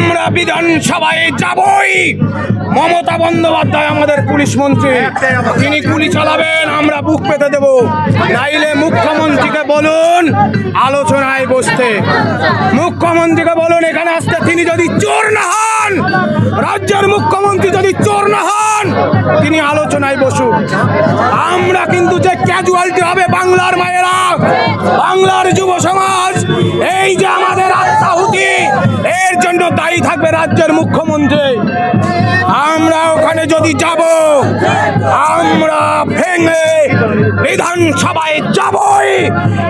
আমরা বিধানসভায় যাবই। মমতা বন্দ্যোপাধ্যায় আমাদের পুলিশ মন্ত্রী। তিনি গুলি চালাবেন, আমরা বুক পেতে দেব। নাইলে মুখ্যমন্ত্রীকে বলুন, আলোচনায় বসতে। মুখ্যমন্ত্রীকে বলুন, এখানে আসতে তিনি যদি চোর না হন, রাজ্যের মুখ্যমন্ত্রী যদি চোর না হন, তিনি আলোচনায় বসুন আমরা কিন্তু যে ক্যাজুয়ালিটি হবে বাংলার মায়েরা, বাংলার যুব সমাজ, এই যে আমাদের দায়ী থাকবে রাজ্যের মুখ্যমন্ত্রী। আমরা ওখানে যদি যাব আমরা ভেঙে বিধানসভায় যাবই।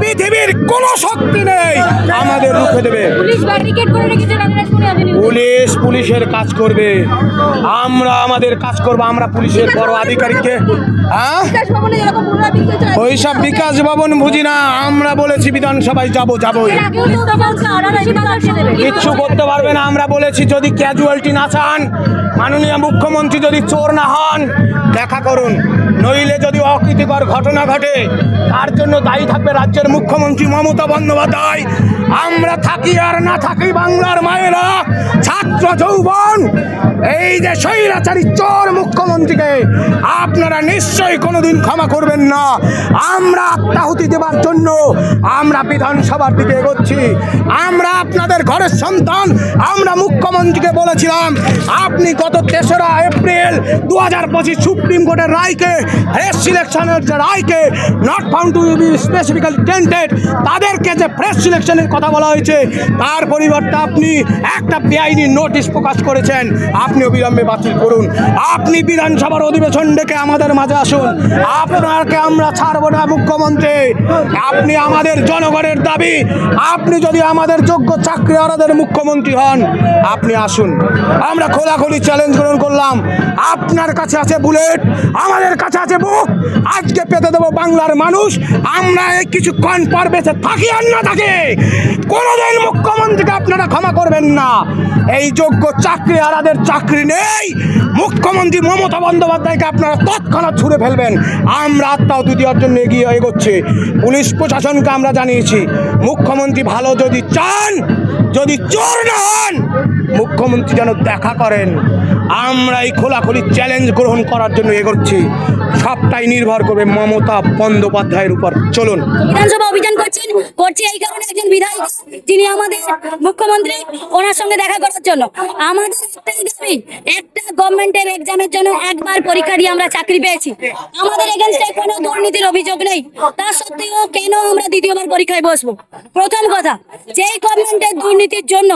পৃথিবীর কোনো শক্তি নেই আমাদের রুখে দেবে। পুলিশ পুলিশের কাজ করবে। আমরা আমাদের কাজ করব আমরা পুলিশের বড় আধিকারিককে হ্যাঁ? বিকাশ ভবনে ওইসব বিকাশ বুঝি না। আমরা বলেছি বিধানসভায় যাব যাবই। কিচ্ছু করতে পারবে না। আমরা বলেছি যদি ক্যাজুয়ালিটি না চান মাননীয় মুখ্যমন্ত্রী যদি চোর না হন দেখা করুন। নইলে অকৃতিকর ঘটনা ঘটে। তার জন্য দায়ী থাকবে রাজ্যের মুখ্যমন্ত্রী মমতা বন্দ্যোপাধ্যায়। আমরা থাকি আর না থাকি বাংলার মায়েরা। ছাত্র যৌবন, এই যে স্বৈরাচারী চোর মুখ্যমন্ত্রীকে আপনারা নিশ্চয়ই কোনোদিন ক্ষমা করবেন না। আমরা আত্মাহুতি দেবার জন্য আমরা বিধানসভার দিকে এগোচ্ছি। আমরা আপনাদের ঘরের সন্তান, আমরা মুখ্যমন্ত্রীকে বলেছিলাম, আপনি গত তেসরা এপ্রিল দু হাজার পঁচিশ সুপ্রিম কোর্টের রায়কে ফ্রেশ সিলেকশনের যে রায়কে not found to be specifically tainted তাদেরকে যে ফ্রেশ সিলেকশনের কথা বলা হয়েছে, তার পরিবর্তে আপনি একটা বেআইনি নোটিশ প্রকাশ করেছেন। আপনি অবিলম্বে বাতিল করুন। আপনি বিধানসভার অধিবেশন ডেকে আমাদের মাঝে আসুন। আপনাকে আমরা ছাড়বো না মুখ্যমন্ত্রী। আপনি আমাদের জনগণের দাবি। আপনি যদি আমাদের যোগ্য চাকরি আলাদের মুখ্যমন্ত্রী হন, আপনি আসুন। আমরা খোলাখুলি চ্যালেঞ্জ গ্রহণ করলাম। আপনার কাছে আছে বুলেট আমাদের কাছে আছে বুক আজকে পেতে দেবো বাংলার মানুষ। আমরা এই কিছুক্ষণ পর বেঁচে থাকি আর না থাকি। কোনোদিন মুখ্যমন্ত্রীকে আপনারা ক্ষমা করবেন না। এই যোগ্য চাকরি আলাদের চাকরি নেই। মুখ্যমন্ত্রী মমতা বন্দ্যোপাধ্যায়কে আপনারা তৎক্ষণাৎ ছুড়ে ফেলবেন। আমরা আত্মাহুতি দেওয়ার জন্য এগিয়ে এগোচ্ছে। পুলিশ প্রশাসনকে আমরা জানিয়েছি, মুখ্যমন্ত্রী ভালো যদি চান, যদি চোর না হন, মুখ্যমন্ত্রী যেন দেখা করেন। আমরা এই খোলাখুলি চ্যালেঞ্জ গ্রহণ করার জন্য এগোচ্ছি সবটাই নির্ভর করবে মমতা বন্দ্যোপাধ্যায়ের উপর। চলুন। বিধানসভা অভিযান করছেন, করছে এই কারণে একজন বিধায়ক, যিনি আমাদের মুখ্যমন্ত্রী, ওনার সঙ্গে দেখা করার জন্য। আমাদের একটা গভর্নমেন্টের এক্সামের জন্য একবার পরীক্ষা দিয়ে আমরা চাকরি পেয়েছি। আমাদের এগেনস্টে কোনো দুর্নীতির অভিযোগ নেই। তা সত্ত্বেও কেন আমরা দ্বিতীয়বার পরীক্ষায় বসবো? প্রথম কথা, যেই গভর্নমেন্টের দুর্নীতির জন্য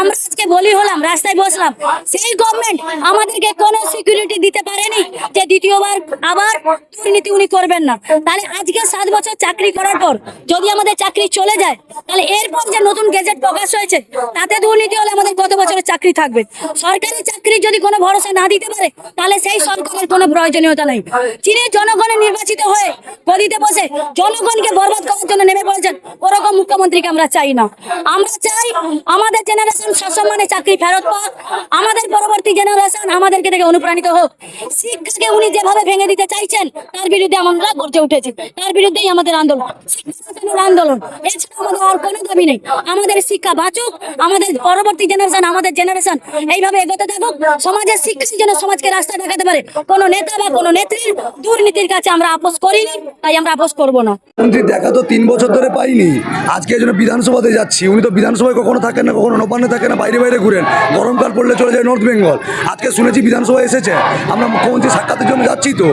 আমরা আজকে বলি হলাম, রাস্তায় বসলাম, সেই গভর্নমেন্ট আমাদেরকে কোনো সিকিউরিটি দিতে পারেনি যে দ্বিতীয়বার আবার দুর্নীতি উনি করবেন না। তাহলে আজকে সাত বছর চাকরি করার পর যদি আমাদের চাকরি চলে যায়, তাহলে এরপর যে নতুন গেজেট প্রকাশ হয়েছে, তাতে দুর্নীতি হলে আমাদের কত বছরের চাকরি থাকবে? সরকারি চাকরি যদি কোনো ভরসা না দিতে পারে, তাহলে সেই সরকারের কোনো প্রয়োজনীয়তা নেই। যিনি জনগণের নির্বাচিত হয়ে গদিতে বসে জনগণকে বরবাদ করার জন্য নেমে পড়েছেন, ওরকম মুখ্যমন্ত্রীকে আমরা চাই না। আমরা চাই আমাদের জেনারেশন সসম্মানে চাকরি ফেরত পাক, আমাদের পরবর্তী জেনারেশন আমাদেরকে অনুপ্রাণিত হোক। উনি যেভাবে ভেঙে দিতে চাইছেন, তার বিরুদ্ধে আমরা গর্জে উঠেছি। তার বিরুদ্ধেই আমাদের আন্দোলন। আন্দোলন। আর কোনো দাবি নেই। আমাদের শিক্ষা বাঁচুক, আমাদের পরবর্তী জেনারেশন আমাদের জেনারেশন এইভাবে এগোতে থাকুক। সমাজের যেন সমাজকে রাস্তা দেখাতে পারে। কোনো নেতা বা কোনো নেত্রীর দুর্নীতির কাছে আমরা আপোষ করিনি, তাই আমরা আপোষ করব না। দেখা তো তিন বছর ধরে পাইনি। আজকে জন্য বিধানসভাতে যাচ্ছি। উনি তো বিধানসভায় কখনো থাকেন না, কখনো নবান্নে থাকেন না, বাইরে বাইরে ঘুরেন। গরমকাল পড়লে চলে যায় নর্থ বেঙ্গল আজকে শুনেছি বিধানসভা এসেছে। আমরা মুখ্যমন্ত্রী সাক্ষাতের জন্য যাচ্ছি তো।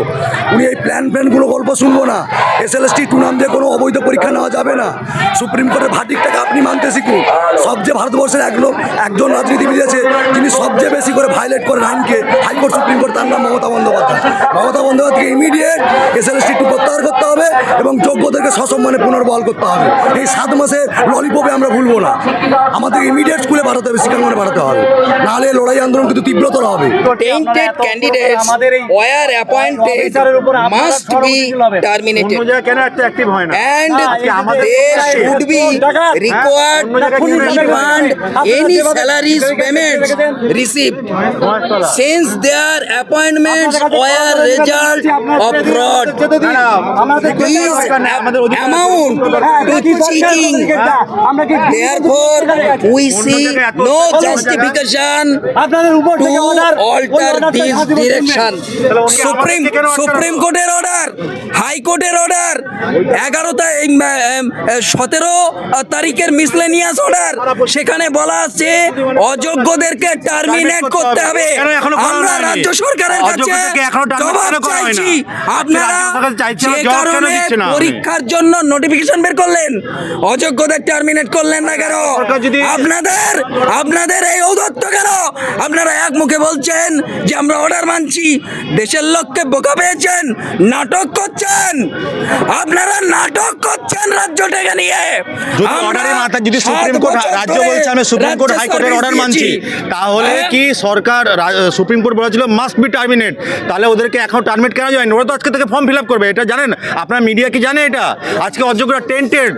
উনি এই প্ল্যান প্ল্যানগুলো গল্প শুনব না। এস এল এস টি নাম দিয়ে কোনো অবৈধ পরীক্ষা নেওয়া যাবে না। সুপ্রিম কোর্টের ভার্ডিকটাকে আপনি মানতে শিখুন। সবচেয়ে ভারতবর্ষের এক লোক, একজন রাজনীতিবিদ আছে, যিনি সবচেয়ে বেশি করে ভাইলেট করেন আইনকে হাইকোর্ট, সুপ্রিম কোর্ট তার নাম মমতা বন্দ্যোপাধ্যায়। মমতা বন্দ্যোপাধ্যায়কে immediate S L S T two প্রত্যাহার করতে হবে এবং যোগ্যদেরকে সসম্মানে পুনর্বহাল করতে হবে। এই সাত মাসে ললিপপে আমরা ভুলবো না। আমাদের ইমিডিয়েট স্কুলে বাড়াতে হবে, শিক্ষাঙ্গনে বাড়াতে হবে। নাহলে লড়াই আন্দোলন কিন্তু তীব্রতর হবে tainted candidates were appointed must be terminated কেন একটা অ্যাক্টিভ হয় না should be required to refund any salaries payments received since their appointments were result of fraud. These amount to cheating. Therefore, we see no justification to বসে direction. থাকবে। Supreme supreme কোর্টের order হাইকোর্টের order এগারোটা সতেরো তারিখের miscellaneous order সেখানে বলা আছে অযোগ্যদেরকে টার্মিনেট করতে হবে। আমরা রাজ্য সরকারের কাছে জবাব? চাইছি। আপনারা যে কারণে পরীক্ষার জন্য নোটিফিকেশন বের করলেন। অযোগ্যদের টার্মিনেট করলেন না কেন? আপনাদের আপনাদের এই ঔদত্ত কেন? আপনারা এক মুখে বলছেন যে আমরা অর্ডার মানছি। দেশের লোককে বোকা পেয়েছেন নাটক করছেন। আপনারা নাটক করছেন রাজ্যটাকে নিয়ে। যদি অর্ডারের যদি সুপ্রিম কোর্ট রাজ্য বলছে আমি সুপ্রিম কোর্ট হাইকোর্টের অর্ডার মানছি তাহলে হ্যাঁ? কি সরকার সুপ্রিম কোর্ট বলেছিল মাস্ট বি টার্মিনেট তাহলে ওদেরকে এখন টার্মিনেট কেন যায় ওরা তো আজকে থেকে ফর্ম ফিল আপ করবে এটা জানেন? আপনার মিডিয়া কি জানে এটা? আজকে অযোগ্যরা tainted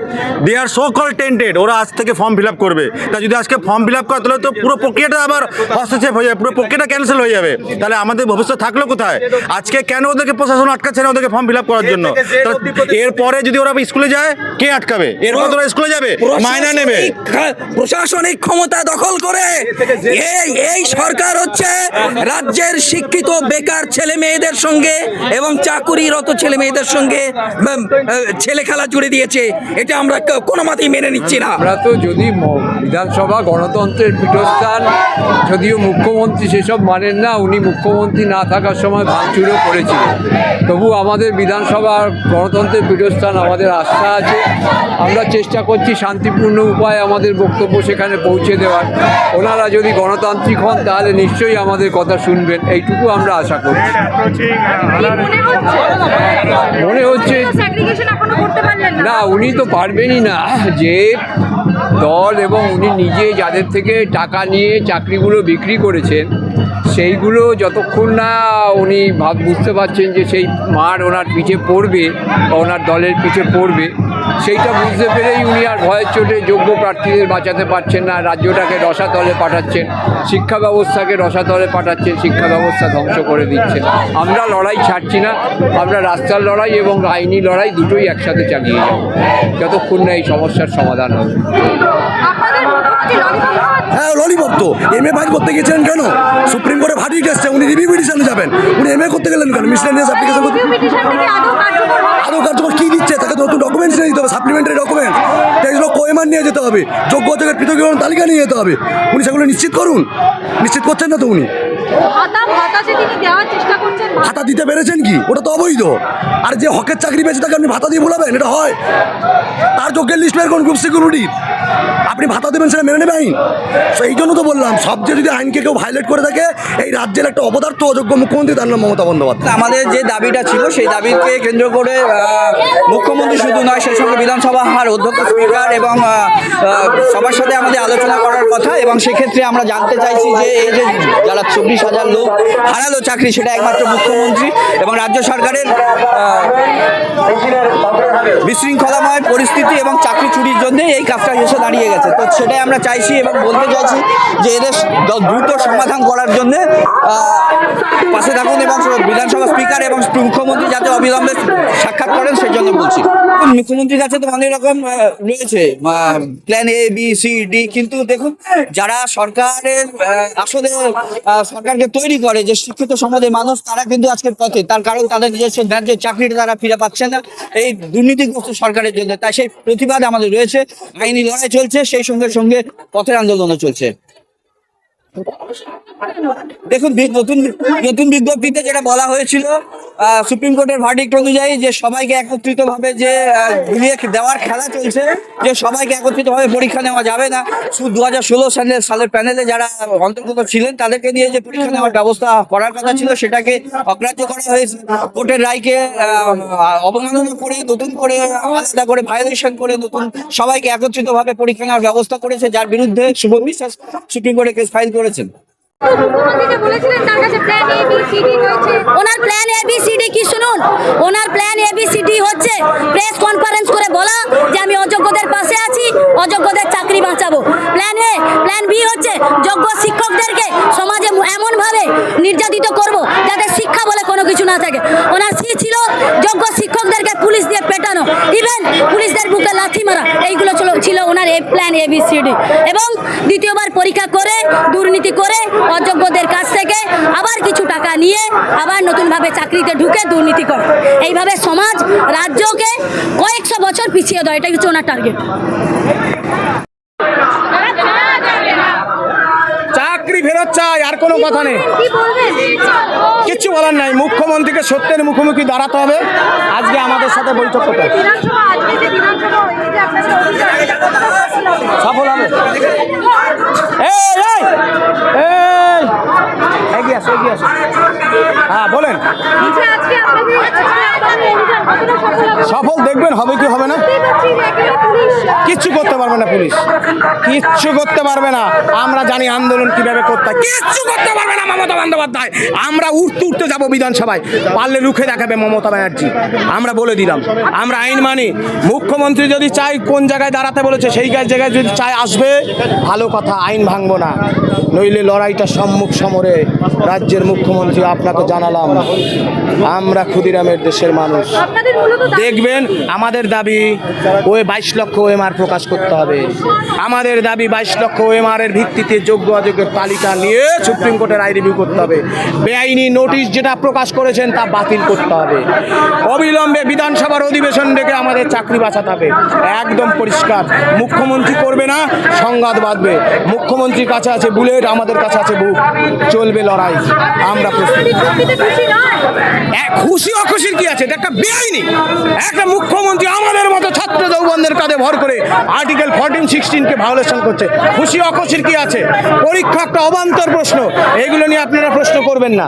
they are so called tainted ওরা আজ থেকে ফর্ম ফিল আপ করবে। তা যদি আজকে ফর্ম ফিল আপ করে তাহলে তো পুরো প্রক্রিয়াটা আবার হস্তক্ষেপ হয়ে যাবে পুরো প্রক্রিয়াটা ক্যান্সেল হয়ে যাবে। তাহলে আমাদের ভবিষ্যৎ থাকল কোথায়? আজকে কেন ওদেরকে প্রশাসন আটকাচ্ছে না ওদেরকে ফর্ম ফিল আপ করার জন্য? এরপরে যদি ওরা স্কুলে যায় কে আটকাবে? এরপর ওরা স্কুলে যাবে মাইনা নেবে। প্রশাসনিক- ক্ষমতা দখল করে এই এই সরকার হচ্ছে রাজ্যের শিক্ষিত বেকার ছেলে মেয়েদের সঙ্গে এবং চাকুরিরত ছেলে মেয়েদের সঙ্গে ছেলে খেলা জুড়ে দিয়েছে। এটা আমরা কোনো মতেই মেনে নিচ্ছি না। আমরা তো যদি বিধানসভা গণতন্ত্রের পীঠস্থান যদিও মুখ্যমন্ত্রী সেসব মানেন না উনি মুখ্যমন্ত্রী না থাকার সময় ভাঙচুরও করেছিলেন তবু আমাদের বিধানসভার গণতন্ত্রের পীঠস্থান আমাদের আস্থা আছে আমরা চেষ্টা করছি শান্তিপূর্ণ উপায়ে আমাদের বক্তব্য সেখানে পৌঁছে দেওয়ার ওনারা যদি গণতান্ত্রিক হন তাহলে নিশ্চয়ই আমাদের কথা শুনবেন এইটুকু আমরা আশা করছি মনে হচ্ছে স্যাগ্রিগেশন এখনও করতে পারলেন না না উনি তো পারবেনই না যে দল এবং উনি নিজে যাদের থেকে টাকা নিয়ে চাকরিগুলো বিক্রি করেছেন সেইগুলো যতক্ষণ না উনি ভাব বুঝতে পারছেন যে সেই মার ওনার পিঠে পড়বে বা ওনার দলের পিঠে পড়বে, সেইটা বুঝতে পেরেই উনি আর ভয়ের চোটে যোগ্য প্রার্থীদের বাঁচাতে পারছেন না, রাজ্যটাকে রসাতলে পাঠাচ্ছেন, শিক্ষা ব্যবস্থাকে রসাতলে পাঠাচ্ছেন, শিক্ষা ব্যবস্থা ধ্বংস করে দিচ্ছেন। আমরা লড়াই ছাড়ছি না, আমরা রাস্তার লড়াই এবং আইনি লড়াই দুটোই একসাথে চালিয়ে যাব। যতক্ষণ না এই সমস্যার সমাধান হবে। হ্যাঁ ললিপপ তো। এম এ ফাইল করতে গেছিলেন কেন? সুপ্রিম কোর্টে ভার্ডিক্ট এসছে, উনি রিভিউ পিটিশনে যাবেন। উনি এম এ করতে গেলেন কেন? মিসলেনিয়াস অ্যাপ্লিকেশন করতে থেকে আদৌ কার্যকর কি দিচ্ছে? তাকে তো নতুন ডকুমেন্টস নিয়ে যেতে হবে সাপ্লিমেন্টারি ডকুমেন্টস এগুলো কোয়েমান নিয়ে যেতে হবে, যোগ্য অযোগ্যের পৃথকীকরণ তালিকা নিয়ে যেতে হবে। উনি সেগুলো নিশ্চিত করুন। নিশ্চিত করছেন না তো উনি? ভাতা দিতে পেরেছেন কি? ওটা তো অবৈধ। আর যে হকের চাকরি পেয়েছে তাকে আপনি ভাতা দিয়ে বলাবেন এটা হয়। তার যোগ্যের লিস্ট বের করুন গ্রুপ সিকিউরিটির আপনি ভাতা দেবেন সেটা মেনে নেবে আইন তো এই জন্য তো বললাম, সবচেয়ে যদি আইনকে কেউ ভাইলেট করে থাকে, এই রাজ্যের একটা অপদার্থ অযোগ্য মুখ্যমন্ত্রী, তার নাম মমতা বন্দ্যোপাধ্যায়। আমাদের যে দাবিটা ছিল, সেই দাবিকে কেন্দ্র করে মুখ্যমন্ত্রী শুধু নয় সেই সঙ্গে বিধানসভা আর অধ্যক্ষ স্পিকার এবং সবার সাথে আমাদের আলোচনা করার কথা এবং সেক্ষেত্রে আমরা জানতে চাইছি যে এই যে যারা চব্বিশ হাজার লোক হারালো চাকরি, সেটা একমাত্র মুখ্যমন্ত্রী এবং রাজ্য সরকারের বিশৃঙ্খলাময় পরিস্থিতি এবং চাকরি চুরির জন্য এই কাজটা এসে দাঁড়িয়ে গেছে। তো সেটাই আমরা চাইছি এবং বলতে চাইছি যে এদের দ্রুত সমাধান করার জন্য পাশে থাকুন এবং বিধানসভা স্পিকার এবং মুখ্যমন্ত্রী যাতে অবিলম্বে সাক্ষাৎ করেন, সেই জন্য বলছি। মুখ্যমন্ত্রীর কাছে তো অনেক রকম রয়েছে plan A B C D কিন্তু দেখুন, যারা সরকারের আসলে সরকারকে তৈরি করে যে শিক্ষিত সমাজের মানুষ, তারা কিন্তু আজকের পথে। তার কারণ তাদের নিজস্ব ন্যায্য চাকরিটা তারা ফিরে পাচ্ছে না। এই দুর্নীতিগ্রস্ত সরকারের জন্য। তাই সেই প্রতিবাদ আমাদের রয়েছে। আইনি লড়াই চলছে, সেই সঙ্গে সঙ্গে পথের আন্দোলনও চলছে। দেখুন নতুন নতুন বিজ্ঞপ্তিতে যেটা বলা হয়েছিল সুপ্রিম কোর্টের ভার্ডিক্ট অনুযায়ী যে সবাইকে যে ঘুরিয়ে দেওয়ার খেলা চলছে, যে সবাইকে পরীক্ষা নেওয়া যাবে না। দু হাজার ষোলো সালের সালের প্যানেলে যারা অন্তর্গত ছিলেন, তাদেরকে নিয়ে যে পরীক্ষা নেওয়ার ব্যবস্থা করার কথা ছিল, সেটাকে অগ্রাহ্য করা হয়েছে। কোর্টের রায়কে অবমাননা করে, নতুন করে, আলাদা করে ভায়োলেশন করে, নতুন সবাইকে একত্রিত ভাবে পরীক্ষা নেওয়ার ব্যবস্থা করেছে, যার বিরুদ্ধে শুভ বিশ্বাস সুপ্রিম কোর্টে কেস ফাইল করেছেন? তো মুখ্যমন্ত্রী যে বলেছিলেন তার কাছে plan A B C D রয়েছে। ওনার প্ল্যান এবিসিডি কি শুনুন? ওনার প্ল্যান এবিসিডি হচ্ছে প্রেস কনফারেন্স করে বলা যে আমি অযোগ্যদের পাশে আছি অযোগ্যদের চাকরি বাঁচাবো। প্ল্যান এ প্ল্যান বি হচ্ছে যোগ্য শিক্ষকদেরকে সমাজে এমন ভাবে নির্যাতিত করব যাতে শিক্ষা বলে কোনো কিছু না থাকে। ওনার সি ছিল যোগ্য শিক্ষকদেরকে পুলিশ দিয়ে পেটানো। ইভেন পুলিশদের বুকে লাথি মারা এইগুলো ছিল ছিল ওনার এই প্ল্যান এবিসিডি এবং দ্বিতীয়বার পরীক্ষা করে, দুর্নীতি করে, অযোগ্যদের কাছ থেকে আবার কিছু টাকা নিয়ে আবার নতুনভাবে চাকরিতে ঢুকে দুর্নীতি করে। এইভাবে সমাজ, রাজ্যকে কয়েকশো বছর পিছিয়ে দেয়, এটা কিছু ওনার টার্গেট চাকরি ফেরত চাই আর কোনো কথা নেই। কিচ্ছু বলার নাই মুখ্যমন্ত্রীকে সত্যের মুখোমুখি দাঁড়াতে হবে। আজকে আমাদের সাথে বৈঠক করতে কতটা সফল হবে? এগিয়ে আসো এগিয়ে আসো। হ্যাঁ বলেন। কতটা সফল দেখবেন হবে কি হবে না? কিচ্ছু করতে পারবে না পুলিশ। কিচ্ছু করতে পারবে না। আমরা জানি আন্দোলন কীভাবে করতে হয়। কিচ্ছু করতে পারবে না মমতা বন্দ্যোপাধ্যায়। আমরা উঠতে উঠতে যাব বিধানসভায়। পারলে রুখে দেখাবে মমতা ব্যানার্জি। আমরা বলে দিলাম। আমরা আইন মানি। মুখ্যমন্ত্রী যদি চাই কোন জায়গায় দাঁড়াতে বলেছে সেই জায়গায় যদি চাই আসবে। ভালো কথা আইন ভাঙবো না। নইলে লড়াইটা সম্মুখ সমরে রাজ্যের মুখ্যমন্ত্রী আপনাকে জানালাম। আমরা ক্ষুদিরামের দেশের মানুষ। দেখবেন আমাদের দাবি ওই বাইশ লক্ষ ওএমআর প্রকাশ করতে হবে। আমাদের দাবি বাইশ লক্ষ ওএমআর এর ভিত্তিতে যোগ্য অযোগ্যের তালিকা নিয়ে সুপ্রিম কোর্টের আই রিভিউ করতে হবে। বেআইনি নোটিশ যেটা প্রকাশ করেছেন তা বাতিল করতে হবে। অবিলম্বে বিধানসভার অধিবেশন ডেকে আমাদের চাকরি বাঁচাতে হবে। একদম পরিষ্কার। মুখ্যমন্ত্রী করবে না সংঘাত বাঁধবে। মুখ্যমন্ত্রীর কাছে আছে বুলেট আমাদের কাছে আছে বুক। চলবে লড়াই। আমরা খুশি এক খুশি অখুশির কি আছে? এটা একটা বেআইনি। একটা মুখ্যমন্ত্রী আমাদের মতো ছাত্র যৌবনদের কাঁধে ভর করে আর্টিকেল ফোরটিন সিক্সটিনকে ভায়োলেশন করছে। খুশি অখুশির কি আছে? পরীক্ষা একটা অবান্তর প্রশ্ন। এগুলো নিয়ে আপনারা প্রশ্ন করবেন না।